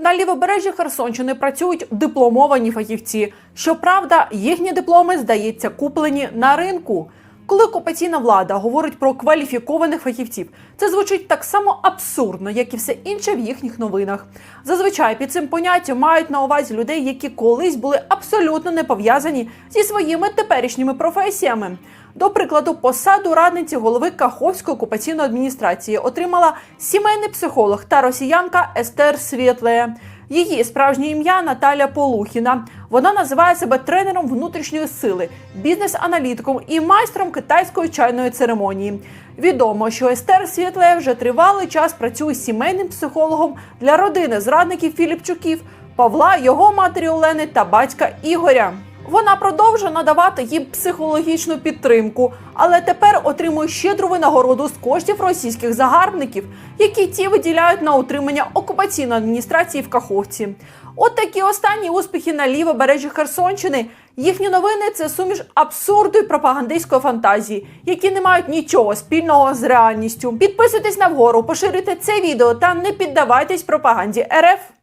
На лівобережжі Херсонщини працюють дипломовані фахівці. Щоправда, їхні дипломи, здається, куплені на ринку. Коли окупаційна влада говорить про кваліфікованих фахівців, це звучить так само абсурдно, як і все інше в їхніх новинах. Зазвичай під цим поняттям мають на увазі людей, які колись були абсолютно не пов'язані зі своїми теперішніми професіями. До прикладу, посаду радниці голови Каховської окупаційної адміністрації отримала сімейний психолог та росіянка Естер Світле. Її справжнє ім'я Наталя Полухіна. Вона називає себе тренером внутрішньої сили, бізнес-аналітиком і майстром китайської чайної церемонії. Відомо, що Естер Світле вже тривалий час працює сімейним психологом для родини зрадників Філіпчуків, Павла, його матері Олени та батька Ігоря. Вона продовжує надавати їм психологічну підтримку, але тепер отримує щедру винагороду з коштів російських загарбників, які ті виділяють на утримання окупаційної адміністрації в Каховці. От такі останні успіхи на лівобережжі Херсонщини. Їхні новини це суміш абсурду і пропагандистської фантазії, які не мають нічого спільного з реальністю. Підписуйтесь на вгору, поширюйте це відео та не піддавайтесь пропаганді РФ.